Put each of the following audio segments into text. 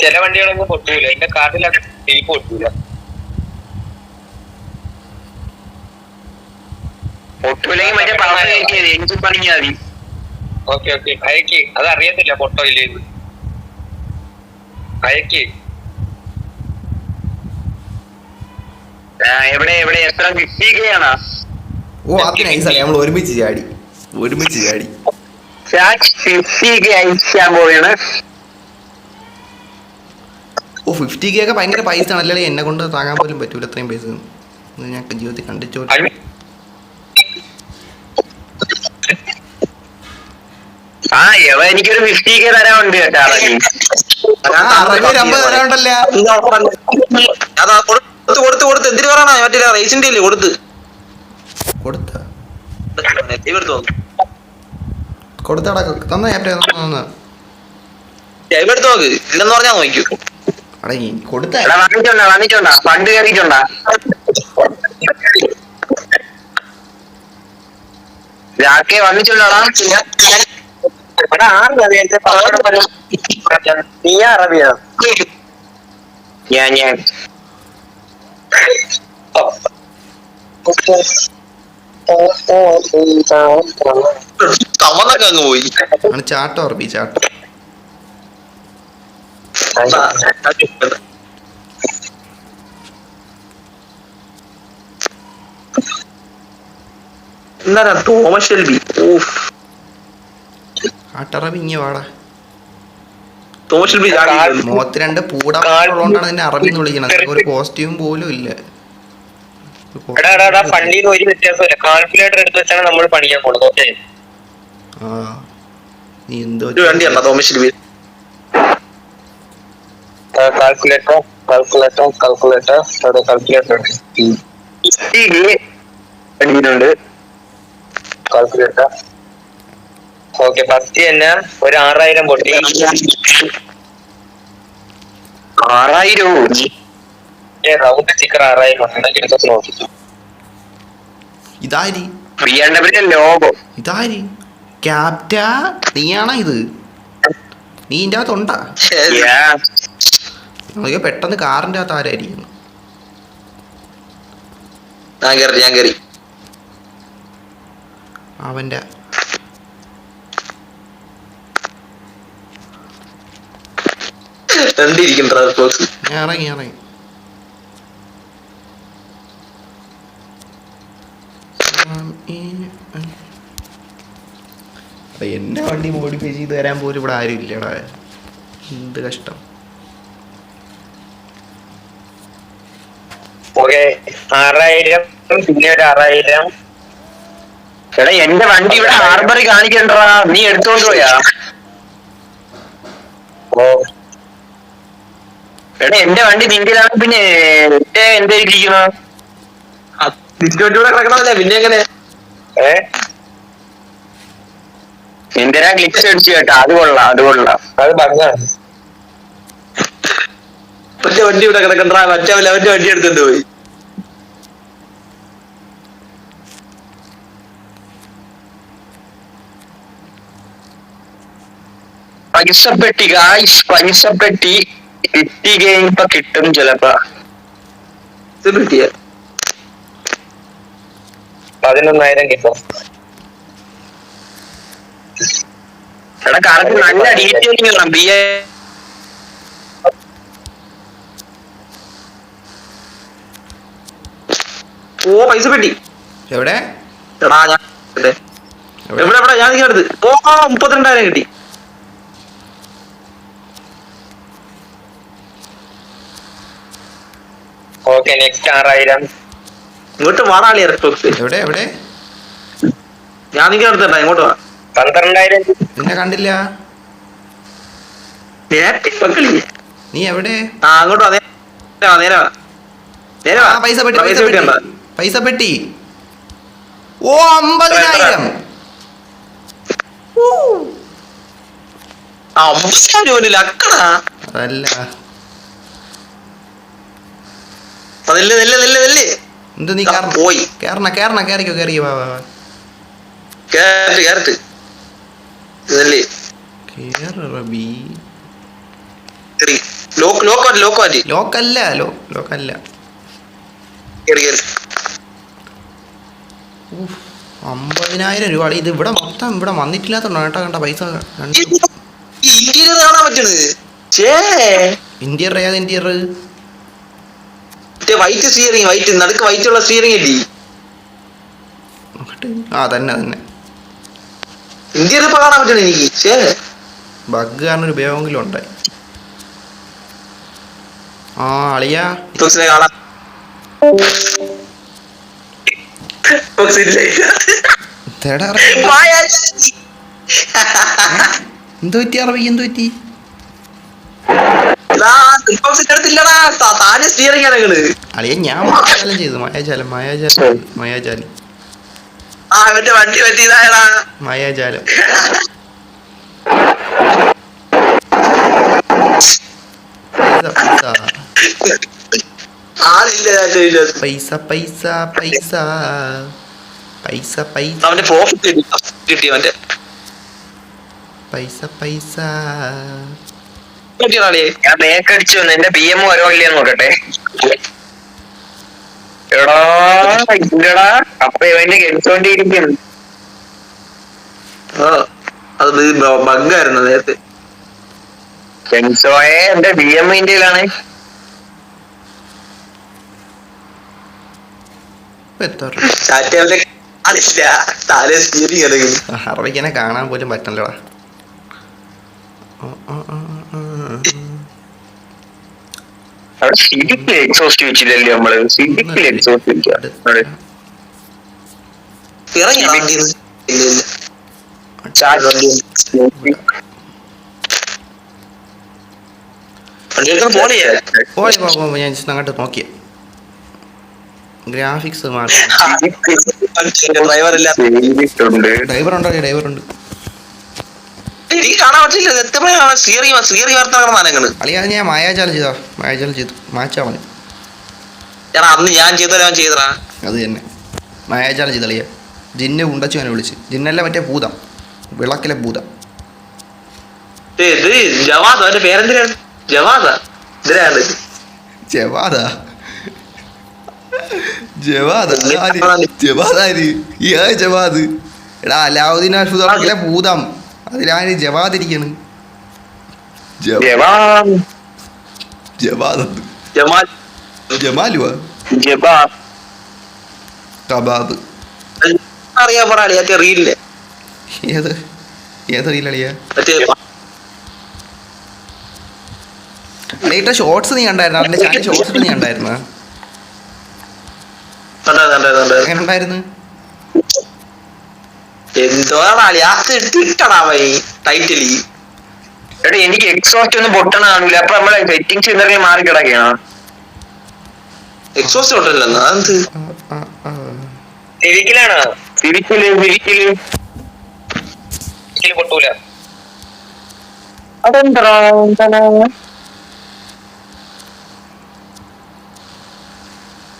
ചില വണ്ടികളൊന്നും പൊട്ടൂല. എന്റെ കാർഡിൽ ടീപ്പ് പൊട്ടൂല. ഒട്ടുമില്ലെങ്കിൽ മറ്റേ പവർ കയറ്റിയത് എനിക്ക് പണിഞ്ഞാൽ മതി. Okay okay. അയക്ക്. അത് അറിയത്തില്ല പൊട്ടോ ഇല്ലേ അയക്ക്. എവിടെ എവിടെ? എത്ര കിട്ടിയാണ് ഓ അത് നമ്മൾ ഒരുമിച്ച് ചാടി. ഒരുമിച്ച് ചാടി. ഫിഫ്റ്റി കെ അയക്കാൻ പോവുകയാണ് ഓ ഫിഫ്റ്റി കെ ഒക്കെ ഭയങ്കര പൈസ ആണ് ആണല്ലേ എന്നെ കൊണ്ട് താങ്ങാൻ പോലും പറ്റൂല അത്രയും പൈസ. ഞാൻ ജീവിതത്തിൽ കണ്ടിച്ചോ അയ്- ആ എവ എനിക്കൊരു ഫിഫ്റ്റി കെ തരാനുണ്ട് കേട്ടാ അറബി അറുപത് അമ്പത് തരാണ്ടല്ല അതാ കൊടുത്ത് കൊടുത്ത് കൊടുത്ത് എന്തിനു പറയണ? മറ്റേ റേസിന്റെ ഇല്ലേ കൊടുത്ത്. കൊടുത്ത. എടുത്തു കൊടുത്തടാ തന്ന എടുത്ത് നോക്ക്. ഇല്ലെന്ന് പറഞ്ഞാ നോക്കൂ ഈ കൊടുത്ത രാക്കെ വന്നിട്ടുണ്ടാടാ അറബിയാ. ഞാൻ ഞാൻ. അങ്ങ് പോയി. ചാട്ടം ഉറപ്പി ചാട്ടം. എന്താ തോമസ് ഷെൽബി? ഓഫ് ചാട്ടറബി പിങ്ങി വാടാ. തോമസ് ഷെൽബി മുഖത്ത് രണ്ട് പൂടമുള്ളതുകൊണ്ടാണ് നിന്നെ അറബി എന്ന് വിളിക്കണത്. ഒരു കോസ്റ്റ്യൂം പോലും ഇല്ല. എടാ എടാ എടാ പള്ളിയിൽ ഒരു വ്യത്യാസമില്ല. കാൽക്കുലേറ്റർ എടുത്ത് വെച്ചാണ് നമ്മൾ പണിയാൻ പോണത്. ഓക്കെ? ആ. നീ എന്തോ Thomas Shelby? Calculator calculator calculator അവിടെ കാൽക്കുലേറ്റർ കാൽക്കുലേറ്റർ ഓക്കെ ഫസ്റ്റ് തന്നെ ഒരു ആറായിരം പൊട്ടി. ആറായിരം. റൗണ്ട് സ്റ്റിക്കർ ആറായിരം നോക്കി. ഇതാരി? ലോഗോ ഇതാരി? ക്യാപ്റ്റ നീയാണോ ഇത്? നീ ഇതിന്റെ അകത്തുണ്ടാ? നോക്കിയാ പെട്ടെന്ന് കാറിന്റെ അകത്ത് ആരായിരിക്കും ഞാൻ കയറി ഞാൻ കയറി അവന്റെ രണ്ടിരിക്കും ട്രാൻസ്പോർട്ട് ഞാൻ ഇറങ്ങി ഇറങ്ങി. എന്നെ വണ്ടി മോഡിഫൈ ചെയ്ത് തരാൻ പോലും ഇവിടെ ആരും ഇല്ലടാ എന്ത് കഷ്ടം. ഓക്കെ ആറായിരം പിന്നെ ഒരു ആറായിരം. എടാ എന്റെ വണ്ടി ഇവിടെ ഹാർബറി കാണിക്കണ്ടാ നീ എടുത്തോണ്ട് പോയാ. ഓ. എടാ എന്റെ വണ്ടി നിന്റെതാണ് പിന്നെ എന്റെ കിടക്കണമല്ലേ പിന്നെ എങ്ങനെ? ഏ? എന്തിനാ ഗ്ലിച്ച് അടിച്ചു കേട്ടോ. അത് കൊള്ളാം അത് കൊള്ളാം. അത് ഭംഗാണ് മറ്റേ വണ്ടി ഇവിടെ കിടക്കണ്ട മറ്റേ അവന്റെ വണ്ടി എടുത്തോണ്ട് പോയി. പൈസപ്പെട്ടി ഗായ്സ് പൈസപ്പെട്ടി കിട്ടി കഴിയുമ്പോ കിട്ടും ചിലപ്പോ. പതിനൊന്നായിരം കിട്ടും. എടാ കറക്റ്റ് നല്ല ഡീറ്റെയിലിംഗ് വേണം. ബി എ ഓ പൈസ പെട്ടി എവിടെ? എടാ ഞാൻ എവിടെ? എവിടെ എവിടെ? ഞാൻ അടുത്ത് ഓ മുപ്പത്തിരണ്ടായിരം കിട്ടി. ഓക്കെ നെക്സ്റ്റ് ആറായിരം. ഇങ്ങോട്ട് വാടാളി ഇറക്ടോക്സ് എവിടെ എവിടെ? ഞാൻ നിൽക്കാൻ അടുത്തണ്ട ഇങ്ങോട്ട് വാ. പന്ത്രണ്ടായിരം. നിന്നെ കണ്ടില്ല? നീ എവിടെ? ആ അങ്ങോട്ട് വാ നേരെ വാ നേരെ വാ. പൈസ പെട്ടി പൈസ പെട്ടി. പൈസ പെട്ടി. ഓ അമ്പതിനായിരം. ആ അമ്പതിനായിരം ഒരു ലക്കണാ അതല്ല അതല്ലേ നെല്ല് നെല്ല് നെല്ല് എന്ത് നീ പോയി. കേറണ കേറണ കേറിക്കോ കേറിക്കോ വാ കേറ്. റബി ലോക്ക് ലോക്ക് ലോക്ക് അമ്പതിനായിരം രൂപ. ഇത് ഇവിടെ മൊത്തം ഇവിടെ വന്നിട്ടില്ലാത്തോണ്ടോ കേട്ടോ കണ്ട പൈസ രണ്ട് ഇന്ത്യർ ഏത് ഇന്റീരിയർ? മറ്റേ വൈറ്റ് സ്റ്റിയറിംഗ് വൈറ്റ് നടുക്ക് വൈറ്റുള്ള സ്റ്റിയറിംഗ് അല്ലേ നോക്കട്ടെ. ആ തന്നെ തന്നെ ഇന്ത്യയിൽ ഇപ്പൊ കാണാൻ പറ്റണ എനിക്ക്? ബഗ് കാരണം ഒരു ഉപയോഗമെങ്കിലും ഉണ്ടായി. ആ അളിയാ. ഇല്ല. എന്ത് പറ്റി അറബി എന്ത് പറ്റി അളിയ ഞാൻ മായാജാലം ചെയ്തു. മായാജാലം മായാജാലം. മായാജാലം. മായാജാലം. പൈസ, പൈസ പൈസ പൈസ. പൈസ പൈസ. പൈസ അവന്റെ. പൈസ പൈസ. ഞാൻ ബേക്ക് അടിച്ചു വന്നു എന്റെ ബി എം വരവില്ലേ നോക്കട്ടെ. എടാ ഇല്ലടാ. അപ്പൊ ഇവന്റെ അത് ബഗ്ഗായിരുന്നു നേരത്തെ. കെൻസോയെ എന്റെ ബി എം ഇന്ത്യയിലാണ് അറബിക്കനെ കാണാൻ പോലും പറ്റണല്ലോടാ. സിഡിക്കിൽ എക്സോസ്റ്റ് വെച്ചില്ലല്ലോ നമ്മൾ? സിഡിക്കിൽ എക്സോസ്റ്റ് ഞാൻ അങ്ങോട്ട് നോക്കിയ ഗ്രാഫിക്സ് മാത്രം ഡ്രൈവർ ഇല്ല ചെയ്തിട്ടുണ്ട് ഡ്രൈവർ ഉണ്ടോ? ഡ്രൈവർ ഉണ്ട്. നീ കാണാൻ പറ്റില്ല ഇത് സീറി സീറി സ്റ്റിയറിംഗ് വർത്തനം മാനങ്ങൾ. അളിയാ അത് ഞാൻ മായാജാലം ചെയ്താ മായാജാലം ചെയ്തു മാച്ചാ മതി ഞാൻ അന്ന് ഞാൻ ചെയ്തോ ഞാൻ ചെയ്തടാ അത് തന്നെ. മായാജാലം ചെയ്ത അളിയ. ജിന്നെ ഉണ്ടച്ചു എന്നെ വിളിച്ച്. ജിന്നല്ല മറ്റേ ഭൂതം. വിളക്കിലെ ഭൂതം. ഇത് ജവാദ് അവന്റെ പേരെന്തിനാണ് ജവാദ. ഇതിനാണ് ജവാദാ. ജവാദ്? ജവാദ് ഈ ജവാദ്? എടാ അലാവുദ്ദീൻ അത്ഭുതത്തിലെ ഭൂതം. അതിലാര് ജവാദ് ഇരിക്കണ് ജവ- ജവാദ് ജമാൽ. ജമാലുവാ? അറിയാൻ ഏത്? ലേറ്റ ഷോർട്സ് നീ കണ്ടായിരുന്നു? അതിന്റെ ചാനൽ ഷോർട്സ് നീ കണ്ടായിരുന്നു? എങ്ങനെ ഉണ്ടായിരുന്നു? എന്തോടാ അത് ഇട്ടടാ വൈ ടൈറ്റിലി എടാ എനിക്ക് എക്സോസ്റ്റ് ഒന്നും പൊട്ടണ കാണൂല അപ്പൊ നമ്മളെ സെറ്റിങ്സ് ഇന്നലെ മാറി കിടക്കണം? എക്സോസ്റ്റ് പൊട്ടല്ലോ അതെന്ത്? ആ, സിവിക്കിൽ സിവിക്കിൽ പൊട്ടൂല. അതെന്താ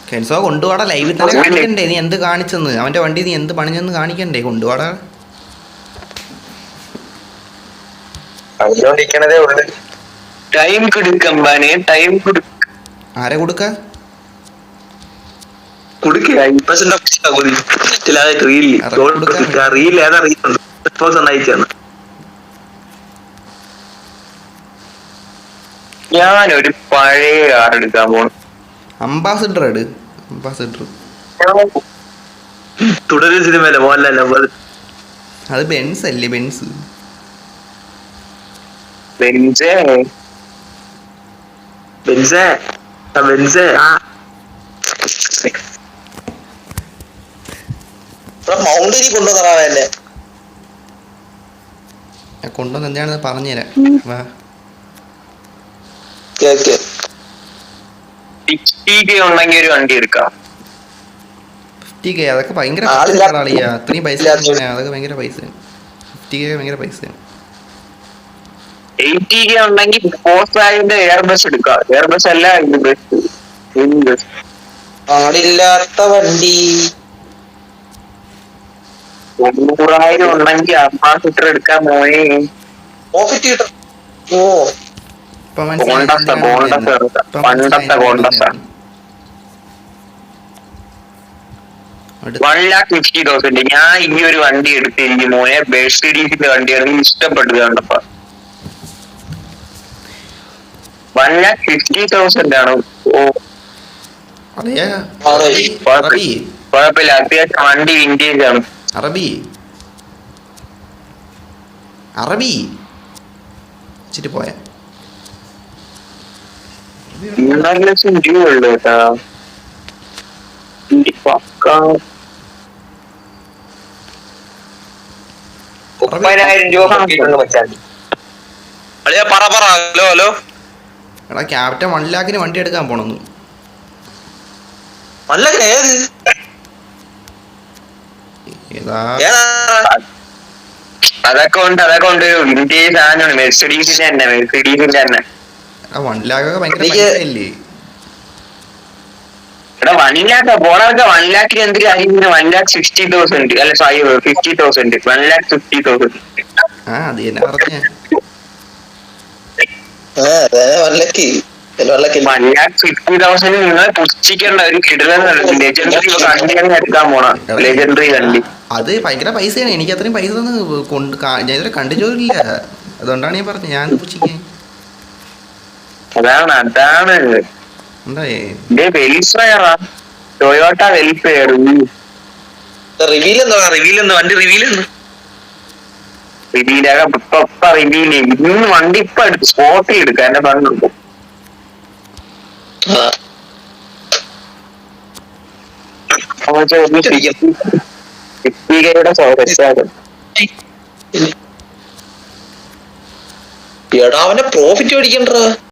കെൻസോ കൊണ്ടുപോടാ ലൈവിൽ തന്നെ കാണിക്കണ്ടേ? നീ എന്ത് കാണിച്ചെന്ന്? അവന്റെ വണ്ടി നീ എന്ത് പണിഞ്ഞെന്ന് കാണിക്കണ്ടേ? കൊണ്ടുപോടാ ടൈം ടൈം ആരെ കൊടുക്ക? റീൽ ഏതാ റീൽ ഞാനൊരു പഴയ കാർ എടുക്കാൻ പോണു. അംബാസിഡർ എട് അംബാസിഡർ തുടരും സിനിമയല്ല മോഹൻലാൽ അത് ബെൻസ് അല്ലേ ബെൻസ്? ആ മൗണ്ടനി കൊണ്ടുവന്ന് എന്താണെന്ന് പറഞ്ഞുതരാം. വാ. കേക്ക് സിക്സ്റ്റി ഉണ്ടെങ്കിൽ ഒരു വണ്ടി എടുക്കാം. ഫിഫ്റ്റി കെ അതൊക്കെ ഭയങ്കര. കളിയാ അത്രയും പൈസ? അതൊക്കെ ഭയങ്കര പൈസ ഫിഫ്റ്റി കെ ഭയങ്കര പൈസയാണ് എയ്റ്റി കെ ഉണ്ടെങ്കിൽ പോസ്റ്റായിട്ട് എയർ ബസ് എടുക്കാം. എയർ ബസ് അല്ല ഇത് ബസ് ആളില്ലാത്ത വണ്ടി. തൊണ്ണൂറായിരം ഉണ്ടെങ്കിൽ അംബാസിഡർ എടുക്കാൻ പോയേ. പ്രോഫിറ്റ് കിട്ടും ഓ. ഇപ്പൊ മനസ്സിലായി വൺ ലാക്ക് ഫിഫ്റ്റി തൗസൻഡ് ഞാൻ ഈ ഒരു വണ്ടി എടുത്ത് എനിക്ക് മോനെ മെഴ്സീഡീസിന്റെ വണ്ടിയാണ് ഇഷ്ടപ്പെട്ടത് കണ്ടപ്പോ. വൺ ലാക്ക് ഫിഫ്റ്റി തൗസൻഡ് ആണ്. ഓ. കുഴപ്പമില്ല. അത്യാവശ്യം വണ്ടി വിന്റേജ് ആണ്. അറബി. അറബി. ഇച്ചിരി പോയ. രൂപ ഉള്ളു കേട്ടാ. ഈ പക്കാ. മുപ്പതിനായിരം രൂപ പൊട്ടിയിട്ടുണ്ട് മച്ചാൻ. അളിയാ പറ പറ. Hello hello. എടാ ക്യാപ്റ്റൻ വൺ ലാഖിന് വണ്ടി എടുക്കാൻ പോണെന്ന്. ഏത്? അതൊക്കെ ഉണ്ട് അതൊക്കെ ഉണ്ട്. വിന്റേജ് സാധനമാണ് മെർസിഡീസിന്റെ തന്നെ മെർസിഡീസിന്റെ തന്നെ. വൺ ലാഖ് ഒക്കെ ഭയങ്കര എനിക്ക് പൈസയല്ലേ? എടാ വൺ ലാക്ക് പോണവർക്ക് വൺ ലാക്കിന് എന്ത് കാര്യം? വൺ ലാക്ക് സിക്സ്റ്റി തൗസൻഡ് അല്ല sorry fifty thousand one lakh fifty thousand ആ അത് തന്നെ പറഞ്ഞ. ആ അതെ വല്ലക്കി വല്ലക്കി വൺ ലാക്ക് ഫിഫ്റ്റി തൗസൻഡ് നിങ്ങൾ പുച്ഛിക്കേണ്ട ഒരു കിടലൻ ലെജൻഡറി വണ്ടിയാണ് എടുക്കാൻ പോണ. ലെജൻഡറി വണ്ടി അത് ഭയങ്കര പൈസയാണ്. എനിക്ക് അത്രയും പൈസ ഒന്നും കൊണ്ട് ഞാൻ ഇതുവരെ കണ്ടിട്ടില്ല അതുകൊണ്ടാണ് ഞാൻ പറഞ്ഞത്. ഞാൻ പൂച്ചിക്കാൻ അതാണ് അതാണ്. ടൊയോട്ട വെൽഫെയർ റിവീൽ എന്താ റിവീൽ എന്താ വണ്ടി റിവീൽ എന്താ റിവീലൊക്കെ ഇപ്പൊ റിവീൽ ഇന്ന് വണ്ടി ഇപ്പൊ എടുത്ത് സ്പോട്ടിൽ എടുക്കാം എന്റെ എടാ അവനെ പ്രോഫിറ്റ് മേടിക്കണ്ടാ